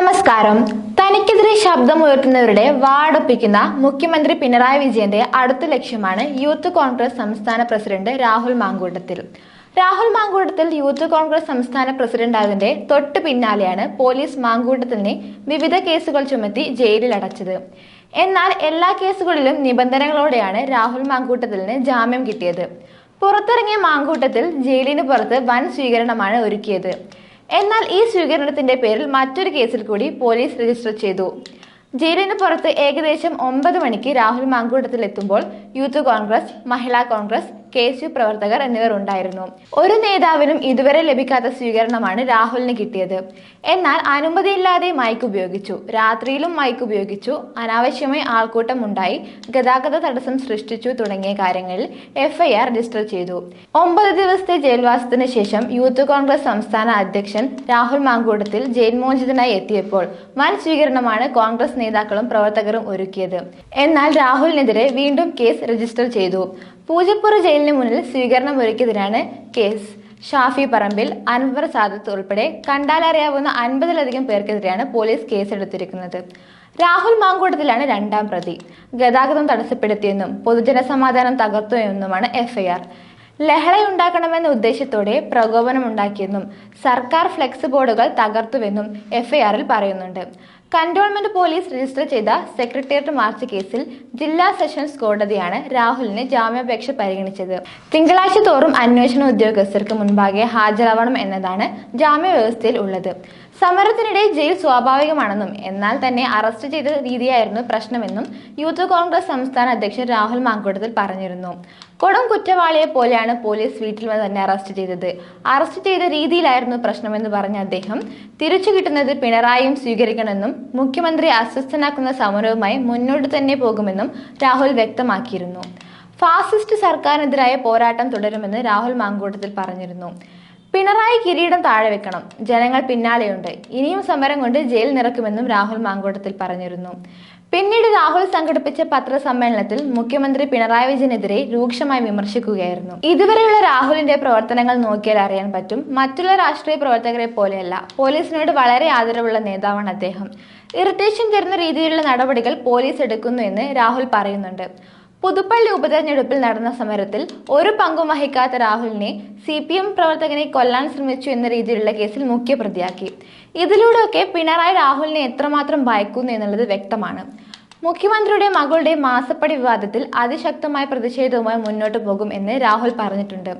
നമസ്കാരം. തനിക്കെതിരെ ശബ്ദമുയർത്തുന്നവരുടെ വാടൊപ്പിക്കുന്ന മുഖ്യമന്ത്രി പിണറായി വിജയന്റെ അടുത്ത ലക്ഷ്യമാണ് യൂത്ത് കോൺഗ്രസ് സംസ്ഥാന president Rahul Mamkootathil. Rahul Mamkootathil youth congress സംസ്ഥാന പ്രസിഡന്റായതിന്റെ തൊട്ട് പിന്നാലെയാണ് പോലീസ് മാങ്കൂട്ടത്തിനെ വിവിധ കേസുകൾ ചുമത്തി ജയിലിൽ അടച്ചത് എന്നാൽ എല്ലാ കേസുകളിലും നിബന്ധനകളോടെയാണ് രാഹുൽ മാങ്കൂട്ടത്തിലിന് ജാമ്യം കിട്ടിയത്. പുറത്തിറങ്ങിയ മാങ്കൂട്ടത്തിൽ ജയിലിന് പുറത്ത് വൻ സ്വീകരണമാണ് ഒരുക്കിയത്. എന്നാൽ ഈ സ്വീകരണത്തിന്റെ പേരിൽ മറ്റൊരു കേസിൽ കൂടി പോലീസ് രജിസ്റ്റർ ചെയ്തു. ജയിലിന് പുറത്ത് ഏകദേശം ഒമ്പത് മണിക്ക് രാഹുൽ മാങ്കൂട്ടത്തിൽ എത്തുമ്പോൾ youth congress Mahila congress K S U പ്രവർത്തകർ എന്നിവർ ഉണ്ടായിരുന്നു. ഒരു നേതാവിനും ഇതുവരെ ലഭിക്കാത്ത സ്വീകരണമാണ് രാഹുലിന് കിട്ടിയത്. എന്നാൽ അനുമതിയില്ലാതെ മൈക്ക് ഉപയോഗിച്ചു. രാത്രിയിലും മൈക്ക് ഉപയോഗിച്ചു. അനാവശ്യമായി ആൾക്കൂട്ടം ഉണ്ടായി ഗതാഗത തടസ്സം സൃഷ്ടിച്ചു തുടങ്ങിയ കാര്യങ്ങളിൽ എഫ്ഐആർ രജിസ്റ്റർ ചെയ്തു. ഒമ്പത് ദിവസത്തെ ജയിൽവാസത്തിന് ശേഷം യൂത്ത് കോൺഗ്രസ് സംസ്ഥാന അധ്യക്ഷൻ രാഹുൽ മാങ്കൂട്ടത്തിൽ ജയിൽമോചിതനായി എത്തിയപ്പോൾ വൻ സ്വീകരണമാണ് കോൺഗ്രസ് നേതാക്കളും പ്രവർത്തകരും ഒരുക്കിയത്. എന്നാൽ രാഹുലിനെതിരെ വീണ്ടും കേസ് രജിസ്റ്റർ ചെയ്തു. പൂജപ്പുറ ജയിലിന് മുന്നിൽ സ്വീകരണം ഒരുക്കിയതിനാണ് കേസ്. ഷാഫി പറമ്പിൽ അൻവർ സാദത്ത് ഉൾപ്പെടെ കണ്ടാലറിയാവുന്ന അൻപതിലധികം പേർക്കെതിരെയാണ് പോലീസ് കേസെടുത്തിരിക്കുന്നത്. രാഹുൽ മാങ്കൂട്ടത്തിലാണ് രണ്ടാം പ്രതി. ഗതാഗതം തടസ്സപ്പെടുത്തിയെന്നും പൊതുജന സമാധാനം തകർത്തു എന്നുമാണ് എഫ്ഐആർ. ലഹളയുണ്ടാക്കണമെന്ന ഉദ്ദേശത്തോടെ പ്രകോപനമുണ്ടാക്കിയെന്നും സർക്കാർ ഫ്ലെക്സ് ബോർഡുകൾ തകർത്തുവെന്നും എഫ്ഐആറിൽ പറയുന്നുണ്ട്. കന്റോൺമെന്റ് പോലീസ് രജിസ്റ്റർ ചെയ്ത സെക്രട്ടേറിയറ്റ് മാർച്ച് കേസിൽ ജില്ലാ സെഷൻസ് കോടതിയാണ് രാഹുലിന് ജാമ്യാപേക്ഷ പരിഗണിച്ചത്. തിങ്കളാഴ്ച തോറും അന്വേഷണ ഉദ്യോഗസ്ഥർക്ക് മുൻപാകെ ഹാജരാവണം എന്നതാണ് ജാമ്യ വ്യവസ്ഥയിൽ ഉള്ളത്. സമരത്തിനിടെ ജയിൽ സ്വാഭാവികമാണെന്നും എന്നാൽ തന്നെ അറസ്റ്റ് ചെയ്ത രീതിയായിരുന്നു പ്രശ്നമെന്നും യൂത്ത് കോൺഗ്രസ് സംസ്ഥാന അധ്യക്ഷൻ രാഹുൽ മാങ്കൂട്ടത്തിൽ പറഞ്ഞിരുന്നു. കൊടും കുറ്റവാളിയെ പോലെയാണ് പോലീസ് വീട്ടിൽ വന്ന് തന്നെ അറസ്റ്റ് ചെയ്തത്. അറസ്റ്റ് ചെയ്ത രീതിയിലായിരുന്നു പ്രശ്നമെന്ന് പറഞ്ഞ അദ്ദേഹം തിരിച്ചു കിട്ടുന്നത് പിണറായിയും സ്വീകരിക്കണമെന്നും മുഖ്യമന്ത്രി അസ്വസ്ഥനാക്കുന്ന സമരവുമായി മുന്നോട്ട് തന്നെ പോകുമെന്നും രാഹുൽ വ്യക്തമാക്കിയിരുന്നു. ഫാസിസ്റ്റ് സർക്കാരിനെതിരായ പോരാട്ടം തുടരുമെന്ന് രാഹുൽ മാങ്കൂട്ടത്തിൽ പറഞ്ഞിരുന്നു. പിണറായി കിരീടം താഴെ വെക്കണം. ജനങ്ങൾ പിന്നാലെയുണ്ട്. ഇനിയും സമരം കൊണ്ട് ജയിൽ നിറക്കുമെന്നും രാഹുൽ മാങ്കൂട്ടത്തിൽ പറഞ്ഞിരുന്നു. പിന്നീട് രാഹുൽ സംഘടിപ്പിച്ച പത്രസമ്മേളനത്തിൽ മുഖ്യമന്ത്രി പിണറായി വിജയനെതിരെ രൂക്ഷമായി വിമർശിക്കുകയായിരുന്നു. ഇതുവരെയുള്ള രാഹുലിന്റെ പ്രവർത്തനങ്ങൾ നോക്കിയാൽ അറിയാൻ പറ്റും. മറ്റുള്ള രാഷ്ട്രീയ പ്രവർത്തകരെ പോലെയല്ല. പോലീസിനോട് വളരെ ആദരവുള്ള നേതാവാണ് അദ്ദേഹം. ഇറിറ്റേഷൻ തരുന്ന രീതിയിലുള്ള നടപടികൾ പോലീസ് എടുക്കുന്നു എന്ന് രാഹുൽ പറയുന്നുണ്ട്. പുതുപ്പള്ളി ഉപതെരഞ്ഞെടുപ്പിൽ നടന്ന സമരത്തിൽ ഒരു പങ്കും വഹിക്കാത്ത രാഹുലിനെ സി പി എം പ്രവർത്തകനെ കൊല്ലാൻ ശ്രമിച്ചു എന്ന രീതിയിലുള്ള കേസിൽ മുഖ്യപ്രതിയാക്കി ഇതിലൂടെയൊക്കെ പിണറായി രാഹുലിനെ എത്രമാത്രം ഭയക്കുന്നു എന്നുള്ളത് വ്യക്തമാണ്. മുഖ്യമന്ത്രിയുടെ മകളുടെ മാസപ്പടി വിവാദത്തിൽ അതിശക്തമായ പ്രതിഷേധവുമായി മുന്നോട്ട് പോകും എന്ന് രാഹുൽ പറഞ്ഞിട്ടുണ്ട്.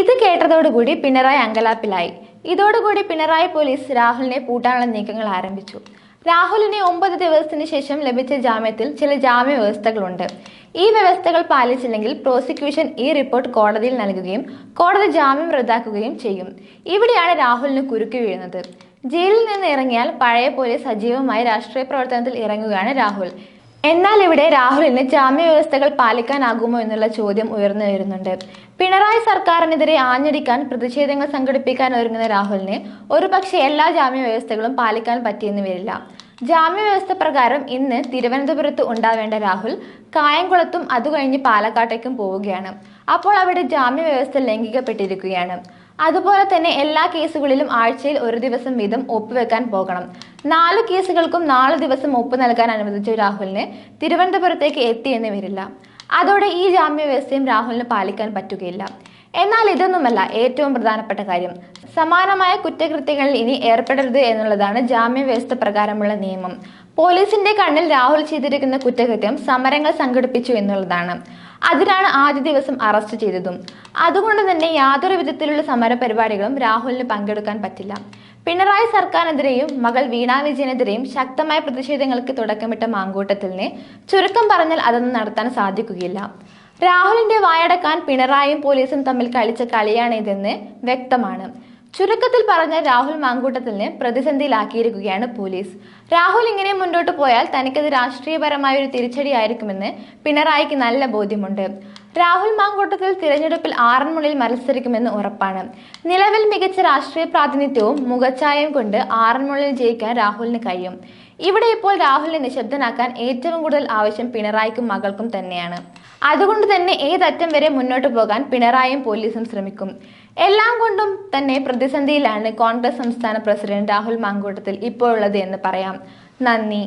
ഇത് കേട്ടതോടുകൂടി പിണറായി അങ്കലാപ്പിലായി. ഇതോടുകൂടി പിണറായി പോലീസ് രാഹുലിനെ പൂട്ടാനുള്ള നീക്കങ്ങൾ ആരംഭിച്ചു. രാഹുലിനെ ഒമ്പത് ദിവസത്തിന് ശേഷം ലഭിച്ച ജാമ്യത്തിൽ ചില ജാമ്യ വ്യവസ്ഥകളുണ്ട്. ഈ വ്യവസ്ഥകൾ പാലിച്ചില്ലെങ്കിൽ പ്രോസിക്യൂഷൻ ഈ റിപ്പോർട്ട് കോടതിയിൽ നൽകുകയും കോടതി ജാമ്യം റദ്ദാക്കുകയും ചെയ്യും. ഇവിടെയാണ് രാഹുലിന് കുരുക്ക് വീഴുന്നത്. ജയിലിൽ നിന്ന് ഇറങ്ങിയാൽ പഴയ പോലെ സജീവമായി രാഷ്ട്രീയ പ്രവർത്തനത്തിൽ ഇറങ്ങുകയാണ് രാഹുൽ. എന്നാൽ ഇവിടെ രാഹുലിന് ജാമ്യ വ്യവസ്ഥകൾ പാലിക്കാനാകുമോ എന്നുള്ള ചോദ്യം ഉയർന്നു വരുന്നുണ്ട്. പിണറായി സർക്കാരിനെതിരെ ആഞ്ഞടിക്കാൻ പ്രതിഷേധങ്ങൾ സംഘടിപ്പിക്കാൻ ഒരുങ്ങുന്ന രാഹുലിന് ഒരുപക്ഷെ എല്ലാ ജാമ്യ വ്യവസ്ഥകളും പാലിക്കാൻ പറ്റിയെന്ന് വരില്ല. ജാമ്യ വ്യവസ്ഥ പ്രകാരം ഇന്ന് തിരുവനന്തപുരത്ത് ഉണ്ടാവേണ്ട രാഹുൽ കായംകുളത്തും അത് കഴിഞ്ഞ് പാലക്കാട്ടേക്കും പോവുകയാണ്. അപ്പോൾ അവിടെ ജാമ്യ വ്യവസ്ഥ ലംഘിക്കപ്പെട്ടിരിക്കുകയാണ്. അതുപോലെ തന്നെ എല്ലാ കേസുകളിലും ആഴ്ചയിൽ ഒരു ദിവസം വീതം ഒപ്പുവെക്കാൻ പോകണം. നാല് കേസുകൾക്കും നാല് ദിവസം ഒപ്പ് നൽകാൻ അനുവദിച്ച രാഹുലിന് തിരുവനന്തപുരത്തേക്ക് എത്തിയെന്ന് വരില്ല. അതോടെ ഈ ജാമ്യവ്യവസ്ഥയും രാഹുലിന് പാലിക്കാൻ പറ്റുകയില്ല. എന്നാൽ ഇതൊന്നുമല്ല ഏറ്റവും പ്രധാനപ്പെട്ട കാര്യം. സമാനമായ കുറ്റകൃത്യങ്ങളിൽ ഇനി ഏർപ്പെടരുത് എന്നുള്ളതാണ് ജാമ്യവ്യവസ്ഥ പ്രകാരമുള്ള നിയമം. പോലീസിന്റെ കണ്ണിൽ രാഹുൽ ചെയ്തിരിക്കുന്ന കുറ്റകൃത്യം സമരങ്ങൾ സംഘടിപ്പിച്ചു എന്നുള്ളതാണ്. അതിനാണ് ആദ്യ ദിവസം അറസ്റ്റ് ചെയ്തതും. അതുകൊണ്ട് തന്നെ യാതൊരു വിധത്തിലുള്ള സമര പരിപാടികളും രാഹുലിന് പങ്കെടുക്കാൻ പറ്റില്ല. പിണറായി സർക്കാരിനെതിരെയും മകൾ വീണ വിജയനെതിരെയും ശക്തമായ പ്രതിഷേധങ്ങൾക്ക് തുടക്കമിട്ട മാങ്കൂട്ടത്തിലിനെ ചുരുക്കം പറഞ്ഞാൽ അതൊന്നും നടത്താൻ സാധിക്കുകയില്ല. രാഹുലിന്റെ വായടക്കാൻ പിണറായിയും പോലീസും തമ്മിൽ കളിച്ച കളിയാണ് ഇതെന്ന് വ്യക്തമാണ്. ചുരുക്കത്തിൽ പറഞ്ഞ രാഹുൽ മാങ്കൂട്ടത്തിലിനെ പ്രതിസന്ധിയിലാക്കിയിരിക്കുകയാണ് പോലീസ്. രാഹുൽ ഇങ്ങനെ മുന്നോട്ട് പോയാൽ തനിക്കത് രാഷ്ട്രീയപരമായ ഒരു തിരിച്ചടിയായിരിക്കുമെന്ന് പിണറായിക്ക് നല്ല ബോധ്യമുണ്ട്. രാഹുൽ മാങ്കോട്ടത്തിൽ തിരഞ്ഞെടുപ്പിൽ ആറന്മുളയിൽ മത്സരിക്കുമെന്ന് ഉറപ്പാണ്. നിലവിൽ മികച്ച രാഷ്ട്രീയ പ്രാതിനിധ്യവും മുഖച്ഛായയും കൊണ്ട് ആറന്മുളയിൽ ജയിക്കാൻ രാഹുലിന് കഴിയും. ഇവിടെ ഇപ്പോൾ രാഹുലിനെ നിശബ്ദനാക്കാൻ ഏറ്റവും കൂടുതൽ ആവശ്യം പിണറായിക്കും മകൾക്കും തന്നെയാണ്. അതുകൊണ്ട് തന്നെ ഏതറ്റം വരെ മുന്നോട്ട് പോകാൻ പിണറായിയും പോലീസും ശ്രമിക്കും. എല്ലാം കൊണ്ടും തന്നെ പ്രതിസന്ധിയിലാണ് കോൺഗ്രസ് സംസ്ഥാന പ്രസിഡന്റ് രാഹുൽ മാങ്കൂട്ടത്തിൽ ഇപ്പോഴുള്ളത് എന്ന് പറയാം. നന്ദി.